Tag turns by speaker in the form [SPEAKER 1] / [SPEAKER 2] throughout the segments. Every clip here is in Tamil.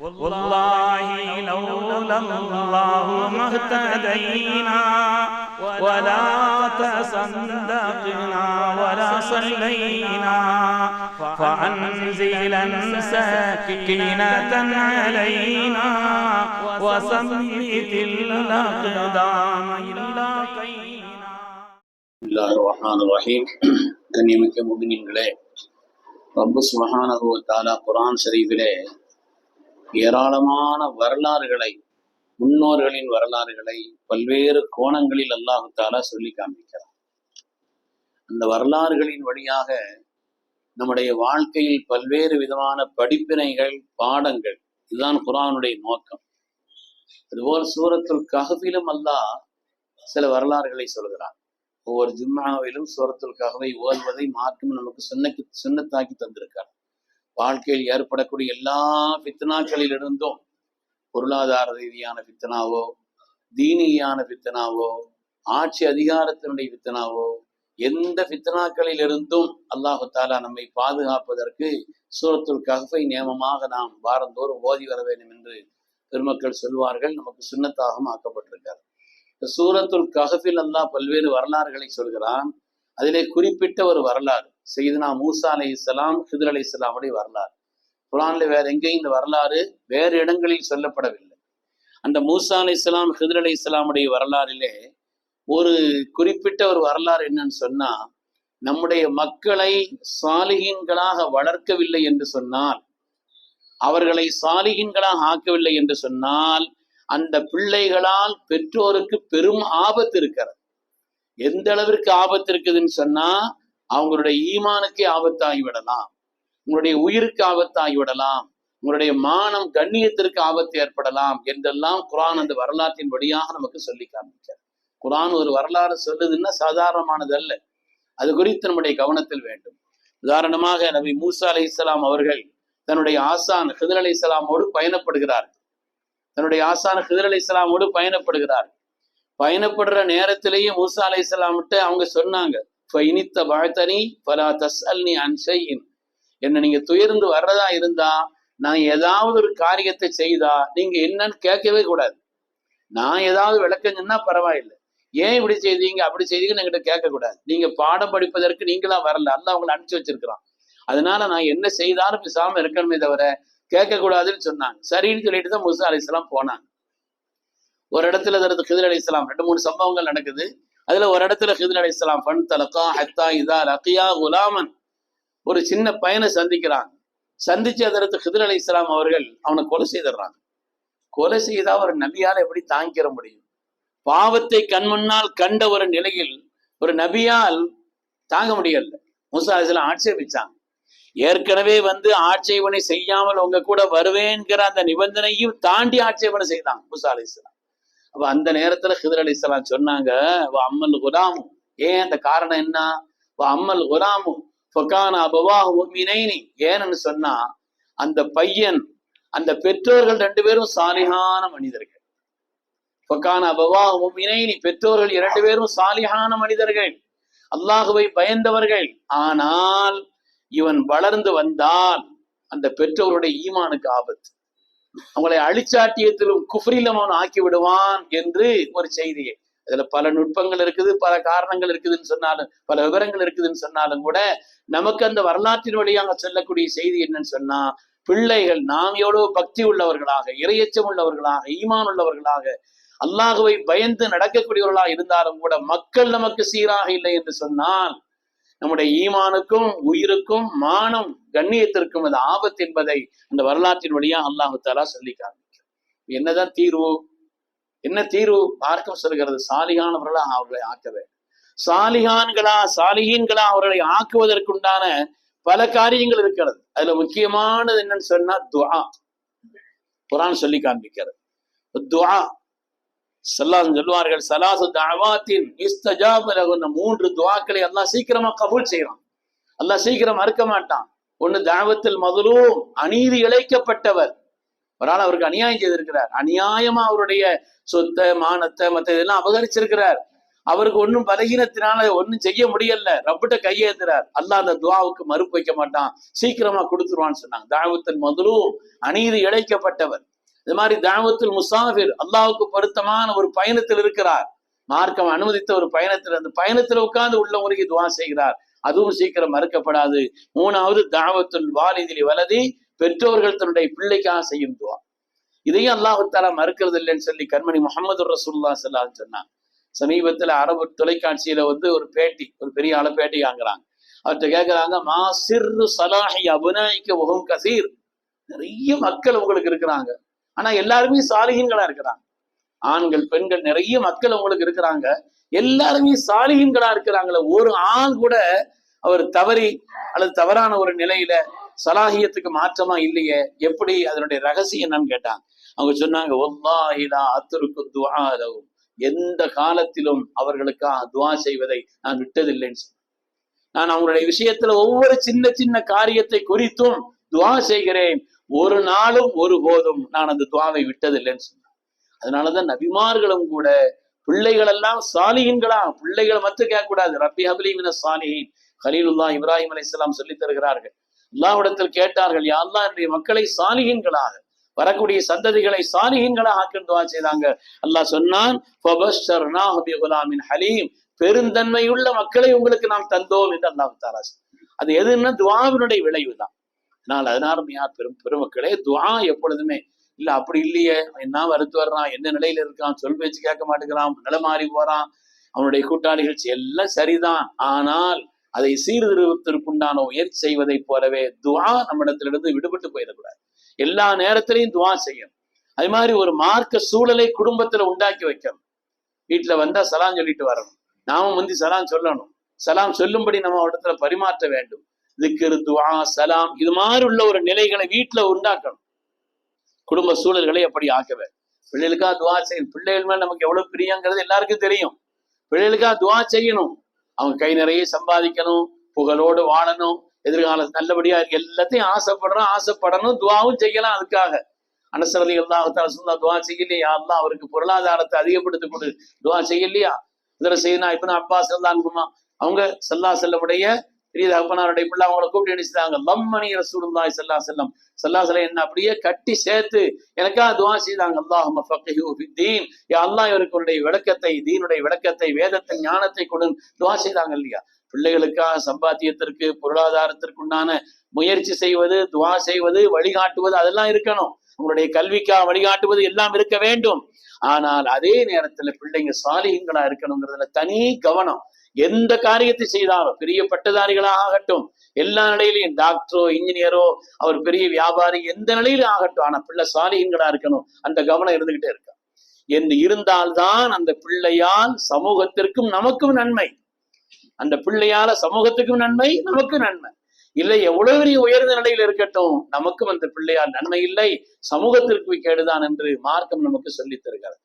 [SPEAKER 1] والله لولا الله ما اهتدينا ولا تصدقنا ولا صلينا فأنزلا سكينة علينا وثبت الأقدام إلا قينا
[SPEAKER 2] அல்லாஹ் ரஹ்மான் ரஹீம் கண்ணியமிக்க முகினின்களே ரப்பு சுபஹானஹு வ தஆலா குர்ஆன் ஷரீஃபிலே ஏராளமான வரலாறுகளை முன்னோர்களின் வரலாறுகளை பல்வேறு கோணங்களில் அல்லாஹு தாலா சொல்லி காண்பிக்கிறார் அந்த வரலாறுகளின் வழியாக நம்முடைய வாழ்க்கையில் பல்வேறு விதமான படிப்பினைகள் பாடங்கள் இதுதான் குரானுடைய நோக்கம். அதுபோல் சூரத்துல் கஹஃபிலும் அல்லாஹ் சில வரலாறுகளை சொல்கிறார் ஒவ்வொரு ஜும்மாவிலும் சூரத்துல் கஹவை ஓதுவதை மார்க்கம் நமக்கு சுண்ணக்கு சுண்ணத்தாக்கி தந்திருக்கார் வாழ்க்கையில் ஏற்படக்கூடிய எல்லா பித்தனாக்களிலிருந்தும் பொருளாதார ரீதியான பித்தனாவோ தீனியான பித்தனாவோ ஆட்சி அதிகாரத்தினுடைய பித்தனாவோ எந்த பித்தனாக்களிலிருந்தும் அல்லாஹு தாலா நம்மை பாதுகாப்பதற்கு சூரத்துல் கஹ்ஃபை நியமமாக நாம் வாரந்தோறும் ஓதி வர வேண்டும் என்று பெருமக்கள் சொல்வார்கள். நமக்கு சுண்ணத்தாகவும் ஆக்கப்பட்டிருக்கார் சூரத்துல் கஹஃபில் அல்லாஹ் பல்வேறு வரலாறுகளை சொல்கிறான். அதிலே குறிப்பிட்ட ஒரு வரலாறு. செய்தனா மூசா அலை இஸ்லாம் ஹிதர் அலை இஸ்லாமுடைய வரலாறு. குரான்ல வேற எங்கேயும் இந்த வரலாறு வேறு இடங்களில் சொல்லப்படவில்லை. அந்த மூசா அலை இஸ்லாம் ஹிதர் அலை இஸ்லாமுடைய வரலாறிலே ஒரு குறிப்பிட்ட ஒரு வரலாறு என்னன்னு சொன்னா நம்முடைய மக்களை சாலிகின்களாக வளர்க்கவில்லை என்று சொன்னால் அவர்களை சாலிகின்களாக ஆக்கவில்லை என்று சொன்னால் அந்த பிள்ளைகளால் பெற்றோருக்கு பெரும் ஆபத்து இருக்கிறது. எந்த அளவிற்கு ஆபத்து இருக்குதுன்னு சொன்னா அவங்களுடைய ஈமானுக்கே ஆபத்தாகி விடலாம். உங்களுடைய உயிருக்கு ஆபத்தாகி விடலாம். உங்களுடைய மானம் கண்ணியத்திற்கு ஆபத்து ஏற்படலாம் என்றெல்லாம் குரான் அந்த வரலாற்றின் வழியாக நமக்கு சொல்லி காண்பிக்கிறார் குரான் ஒரு வரலாறு சொல்லுதுன்னா சாதாரணமானது அல்ல. அது குறித்து நம்முடைய கவனத்தில் வேண்டும். உதாரணமாக நபி மூசா அலை இஸ்லாம் அவர்கள் தன்னுடைய ஆசான் ஹிதர் அலி இஸ்லாமோடு பயணப்படுகிறார் தன்னுடைய ஆசான் ஹிதர் அலி இஸ்லாமோடு பயணப்படுகிறார் பயணப்படுற நேரத்திலேயே மூசா அலை இஸ்லாம்கிட்ட அவங்க சொன்னாங்க ஃபைனித்த வாழ்த்தனி பலா தஸ் அல்னி அன்ஷையின் என்ன நீங்க துயர்ந்து வர்றதா இருந்தா நான் ஏதாவது ஒரு காரியத்தை செய்தா நீங்க என்னன்னு கேட்கவே கூடாது. நான் ஏதாவது விளக்கம் சொன்னா பரவாயில்லை. ஏன் இப்படி செய்தீங்க? அப்படி செய்தீங்கன்னு என்கிட்ட கேட்கக்கூடாது நீங்க பாடம் படிப்பதற்கு நீங்களா வரல. அல்ல அவங்களை அனுப்பிச்சு வச்சிருக்கிறான். அதனால நான் என்ன செய்தாலும் பேசாம இருக்கணுமே தவிர கேட்கக்கூடாதுன்னு சொன்னாங்க. சரின்னு சொல்லிட்டு தான் முசா அலிஸ்லாம் போனாங்க. ஒரு இடத்துல தரது கிதிர் அலி இஸ்லாம் ரெண்டு மூணு சம்பவங்கள் நடக்குது. அதுல ஒரு இடத்துல ஹிதர் அலி இஸ்லாம் பன் தலக்கா ஹத்தா இதா லக்கியா குலாமன். ஒரு சின்ன பையனை சந்திக்கிறாங்க. சந்திச்சு அதற்கு ஹிதர் அலி இஸ்லாம் அவர்கள் அவனை கொலை செய்திடுறாங்க. கொலை செய்தா ஒரு நபியால் எப்படி தாங்கிக்கிற முடியும்? பாவத்தை கண்முன்னால் கண்ட ஒரு நிலையில் ஒரு நபியால் தாங்க முடியல. முசா இஸ்லாம் ஆட்சேபிச்சாங்க. ஏற்கனவே வந்து ஆட்சேபனை செய்யாமல் உங்க கூட வருவேங்கிற அந்த நிபந்தனையும் தாண்டி ஆட்சேபனை செய்தாங்க முசா அலிஸ்லாம் அப்ப அந்த நேரத்துல ஹிதர் அலி இஸ்லாம் சொன்னாங்க "வ அம்மல் குலாமு. ஏன் அந்த காரணம் என்ன? "வ அம்மல் குலாமு ஃபகான அபவாஹு முஃமினைனி. ஏன்னு சொன்னா அந்த பையன் அந்த பெற்றோர்கள் ரெண்டு பேரும் சாலிகான மனிதர்கள். ஃபகான அபவாஹு முஃமினைனி பெற்றோர்கள் இரண்டு பேரும் சாலிகான மனிதர்கள். அல்லாஹுவை பயந்தவர்கள். ஆனால் இவன் வளர்ந்து வந்தால் அந்த பெற்றோருடைய ஈமானுக்கு ஆபத்து. அவங்களை அழிச்சாட்டியத்திலும் குஃப்ரிலும் அவன் ஆக்கி விடுவான் என்று ஒரு செய்தியை. அதுல பல நுட்பங்கள் இருக்குது பல காரணங்கள் இருக்குதுன்னு சொன்னாலும் பல விவரங்கள் இருக்குதுன்னு சொன்னாலும் கூட நமக்கு அந்த வரலாற்றின் வழியாக சொல்லக்கூடிய செய்தி என்னன்னு சொன்னா பிள்ளைகள் நாம் எவ்வளவு பக்தி உள்ளவர்களாக இரையச்சம் உள்ளவர்களாக ஈமான் உள்ளவர்களாக அல்லாஹுவை பயந்து நடக்கக்கூடியவர்களாக இருந்தாலும் கூட மக்கள் நமக்கு சீராக இல்லை என்று சொன்னால் நம்முடைய ஈமானுக்கும் உயிருக்கும் மானம் கண்ணியத்திற்கும் அது ஆபத்து என்பதை அந்த வரலாற்றின் வழியா அல்லாஹு தாலா சொல்லி காண்பிக்கும் என்னதான் தீர்வு என்ன தீர்வு பார்க்க சொல்கிறது சாலிகானவர்களா அவர்களை ஆக்கவே சாலிகான்களா சாலிகீன்களா அவர்களை ஆக்குவதற்குண்டான பல காரியங்கள் இருக்கிறது. அதுல முக்கியமானது என்னன்னு சொன்னா துவா குரான் சொல்லி காண்பிக்கிறது. துவா சல்லா சொல்லுவார்கள் சலாசு தாவாத்தின் மூன்று துவாக்களை அல்லாஹ் சீக்கிரமா கபூல் செய்யறான். அல்லாஹ் சீக்கிரம் மறுக்க மாட்டான். ஒண்ணு தாவத்தில் மதுலும் அநீதி இழைக்கப்பட்டவர். ஒரு ஆள் அவருக்கு அநியாயம் செய்திருக்கிறார். அநியாயமா அவருடைய சொத்தை மானத்தை மற்ற இதெல்லாம் அபகரிச்சிருக்கிறார். அவருக்கு ஒன்றும் பலகீனத்தினால ஒன்றும் செய்ய முடியல. ரப்பிட்ட கையேத்துறார் அல்லாஹ் அந்த துவாவுக்கு மறுப்பு வைக்க மாட்டான். சீக்கிரமா கொடுத்துருவான்னு சொன்னாங்க. தாவத்தில் மதுலும் அநீதி இழைக்கப்பட்டவர். இது மாதிரி தாவத்தில் முசாஃபிர் அல்லாவுக்கு பொருத்தமான ஒரு பயணத்தில் இருக்கிறார். மார்க்கம் அனுமதித்த ஒரு பயணத்தில் அந்த பயணத்துல உட்கார்ந்து உள்ள முறைக்கு துவா செய்கிறார். அதுவும் சீக்கிரம் மறுக்கப்படாது. மூணாவது தாவத்துல் வாலிதிலி வலதி பெற்றோர்கள் தன்னுடைய பிள்ளைக்காக செய்யும் துவா. இதையும் அல்லாஹுத்தாலா மறுக்கிறது இல்லைன்னு சொல்லி கண்மணி முகமது ரசூல்லா சொல்லான்னு சொன்னாங்க சமீபத்துல அரபு தொலைக்காட்சியில வந்து ஒரு பேட்டி ஒரு பெரிய ஆள பேட்டி வாங்குறாங்க. அவர்கிட்ட கேட்கிறாங்க மா சிறு சலாஹி அபுநாய்க்க உகம் கசீர். நிறைய மக்கள் உங்களுக்கு இருக்கிறாங்க. ஆனா எல்லாருமே சாலிகன்களா இருக்கிறாங்க. ஆண்கள் பெண்கள் நிறைய மக்கள் உங்களுக்கு இருக்கிறாங்க. எல்லாருமே சாலிகன்களா இருக்கிறாங்களே. ஒரு ஆண் கூட அவர் தவறி அல்லது தவறான ஒரு நிலையில சலாஹியத்துக்கு மாற்றமா இல்லையே? எப்படி? அதனுடைய ரகசியம் என்னன்னு கேட்டாங்க. அவங்க சொன்னாங்க ஒல்லாஹிலா அத்துருக்கு துஆலவும் எந்த காலத்திலும் அவர்களுக்கா துவா செய்வதை நான் விட்டதில்லைன்னு நான் அவங்களுடைய விஷயத்துல ஒவ்வொரு சின்ன சின்ன காரியத்தை குறித்தும் துவா செய்கிறேன். ஒரு நாளும் ஒரு போதும் நான் அந்த துவாவை விட்டதில்லைன்னு சொன்னேன் அதனாலதான் நபிமார்களும் கூட பிள்ளைகள் எல்லாம் சாலிகின்களா பிள்ளைகளை மட்டும் கேட்கக்கூடாது. ரப்பி ஹபிலிமின சாலிஹின். ஹலீலுல்லா இப்ராஹிம் அலைஹிஸ்ஸலாம் சொல்லி தருகிறார்கள். அல்லாஹ்விடத்தில் கேட்டார்கள் யாரெல்லாம் என்னுடைய மக்களை சாலிகின்களாக வரக்கூடிய சந்ததிகளை சாலிகின்களாக ஆக்கி துவா செய்தாங்க. அல்லாஹ் சொன்னான் ஹலீம். பெருந்தன்மையுள்ள மக்களை உங்களுக்கு நாம் தந்தோம் என்று அல்லாஹ் தாராஸ் அது எதுன்னா துவாவினுடைய விளைவு தான் அதனால் அதனால பெரும் பெருமக்களே துவா எப்பொழுதுமே இல்ல அப்படி இல்லையே என்ன வருத்து வர்றான் என்ன நிலையில இருக்கான் சொல் பேச்சு கேட்க மாட்டேங்கிறான் நிலை மாறி போறான் அவனுடைய கூட்டாளிகள் எல்லாம் சரிதான் ஆனால் அதை சீர்திருவத்திற்குண்டான உயர்ச்சி செய்வதை போலவே துவா நம்மிடத்திலிருந்து விடுபட்டு போயிடக்கூடாது. எல்லா நேரத்திலையும் துவா செய்யணும். அது மாதிரி ஒரு மார்க்க சூழலை குடும்பத்துல உண்டாக்கி வைக்கணும். வீட்டுல வந்தா சலாம் சொல்லிட்டு வரணும். நாம முந்தி சலாம் சொல்லணும். சலாம் சொல்லும்படி நம்ம இடத்துல பரிமாற்ற வேண்டும். திக்கரு துவா சலாம் இது மாதிரி உள்ள ஒரு நிலைகளை வீட்டுல உண்டாக்கணும். குடும்ப சூழல்களை அப்படி ஆக்கவே. பிள்ளைகளுக்காக துவா செய்யணும். பிள்ளைகள் மேல நமக்கு எவ்வளவு பிரியங்கிறது எல்லாருக்கும் தெரியும். பிள்ளைகளுக்காக துவா செய்யணும். அவங்க கை நிறைய சம்பாதிக்கணும் புகழோடு வாழணும் எதிர்காலம் நல்லபடியா எல்லாத்தையும் ஆசைப்படுறோம் ஆசைப்படணும் துவாவும் செய்யலாம் அதுக்காக. அனசரலி அல்லாஹால சொன்னா துவா செய்யலையா? அல்லா அவருக்கு பொருளாதாரத்தை அதிகப்படுத்தி கொடு. துவா செய்யலையா? இதுல செய்யணும் இப்ப அப்பா அல்லான்குமா அவங்க செல்லா செல்லமுடைய பெரிய தகப்பனாருடைய பிள்ளை அவங்கள கூப்பிட்டு நினைச்சாங்க லம்மணி ரசூலுல்லாய் சல்லா செல்லம் சல்லா செல்லம் என்ன அப்படியே கட்டி சேர்த்து எனக்காக துவா செய்தாங்க. அல்லாஹ் தீன். அல்லாஹ் இவருக்கு விளக்கத்தை தீனுடைய விளக்கத்தை வேதத்தின் ஞானத்தை கொடு துவா செய்தாங்க இல்லையா? பிள்ளைகளுக்காக சம்பாத்தியத்திற்கு பொருளாதாரத்திற்குண்டான முயற்சி செய்வது துவா செய்வது வழிகாட்டுவது அதெல்லாம் இருக்கணும். உங்களுடைய கல்விக்காக வழிகாட்டுவது எல்லாம் இருக்க வேண்டும். ஆனால் அதே நேரத்துல பிள்ளைங்க சாலிகங்களா இருக்கணுங்கிறதுல தனி கவனம். எந்த காரியத்தை செய்தாலும் பெரிய பட்டதாரிகளாக ஆகட்டும் எல்லா நிலையிலையும் டாக்டரோ இன்ஜினியரோ அவர் பெரிய வியாபாரி எந்த நிலையிலும் ஆகட்டும். ஆனா பிள்ளை சாலிகங்களா இருக்கணும். அந்த கவனம் இருந்துகிட்டே இருக்கும் என்று இருந்தால்தான் அந்த பிள்ளையால் சமூகத்திற்கும் நமக்கும் நன்மை. அந்த பிள்ளையால சமூகத்துக்கும் நன்மை நமக்கும் நன்மை. இல்லை எவ்வளவு பெரிய உயர்ந்த நிலையில் இருக்கட்டும் நமக்கும் அந்த பிள்ளையால் நன்மை இல்லை. சமூகத்திற்கு கேடுதான் என்று மார்க்கம் நமக்கு சொல்லித் தருகிறது.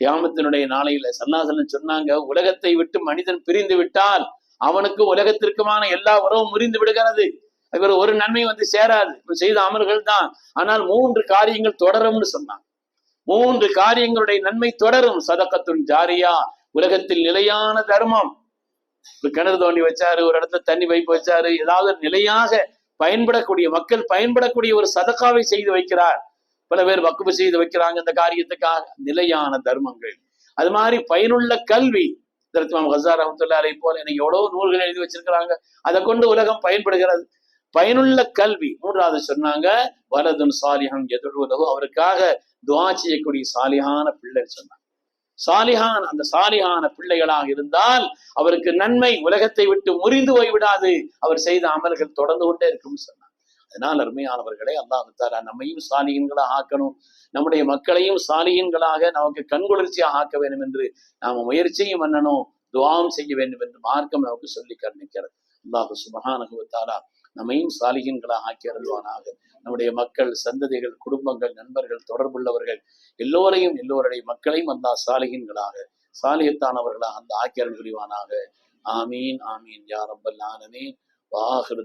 [SPEAKER 2] கியாமத்தினுடைய நாளையில சன்னாசலன் சொன்னாங்க உலகத்தை விட்டு மனிதன் பிரிந்து விட்டால் அவனுக்கு உலகத்திற்குமான எல்லா உறவும் முறிந்து விடுகிறது. இவர் ஒரு நன்மை வந்து சேராது. இவர் செய்த அமல்கள் தான். ஆனால் மூன்று காரியங்கள் தொடரும்னு சொன்னாங்க. மூன்று காரியங்களுடைய நன்மை தொடரும். சதக்கத்துன் ஜாரியா உலகத்தில் நிலையான தர்மம். ஒரு கிணறு தோண்டி வச்சாரு ஒரு இடத்துல தண்ணி வைப்பு வச்சாரு. ஏதாவது நிலையாக பயன்படக்கூடிய மக்கள் பயன்படக்கூடிய ஒரு சதக்காவை செய்து வைக்கிறார். பல பேர் வக்குப்பு செய்து வைக்கிறாங்க இந்த காரியத்துக்காக. நிலையான தர்மங்கள். அது மாதிரி பயனுள்ள கல்வி. திருத்தமாம் ஹசார் அஹமத்துல்லாரை போல எனக்கு எவ்வளவு நூல்கள் எழுதி வச்சிருக்கிறாங்க. அதை கொண்டு உலகம் பயன்படுகிறது. பயனுள்ள கல்வி. மூன்றாவது சொன்னாங்க வலதுன் சாலிஹம் எதிர்வதோ அவருக்காக துவா செய்யக்கூடிய சாலிஹான பிள்ளை சொன்னாங்க. சாலிஹான் அந்த சாலிஹான பிள்ளைகளாக இருந்தால் அவருக்கு நன்மை உலகத்தை விட்டு முறிந்து போய்விடாது. அவர் செய்த அமல்கள் தொடர்ந்து கொண்டே இருக்கும் சொன்னார் அதனால் அருமையானவர்களே அல்லாஹு தாலா நம்மையும் சாலியன்களாக ஆக்கணும். நம்முடைய மக்களையும் சாலியன்களாக நமக்கு கண்குளிர்ச்சியாக ஆக்க வேண்டும் என்று நாம முயற்சியும் பண்ணணும். துவாம் செய்ய வேண்டும் என்று மார்க்கம் நமக்கு சொல்லி கருணிக்கிறது அல்லாஹு சுபஹானகுவத்தாலா நம்மையும் சாலிகன்களாக ஆக்கி அருள்வானாக. நம்முடைய மக்கள் சந்ததிகள் குடும்பங்கள் நண்பர்கள் தொடர்புள்ளவர்கள் எல்லோரையும் எல்லோருடைய மக்களையும் அந்த சாலிகன்களாக சாலியத்தானவர்களாக அந்த ஆக்கி அருள் புரிவானாக. ஆமீன் ஆமீன். யா ரப்பல் ஆலமீன். வாஹிர்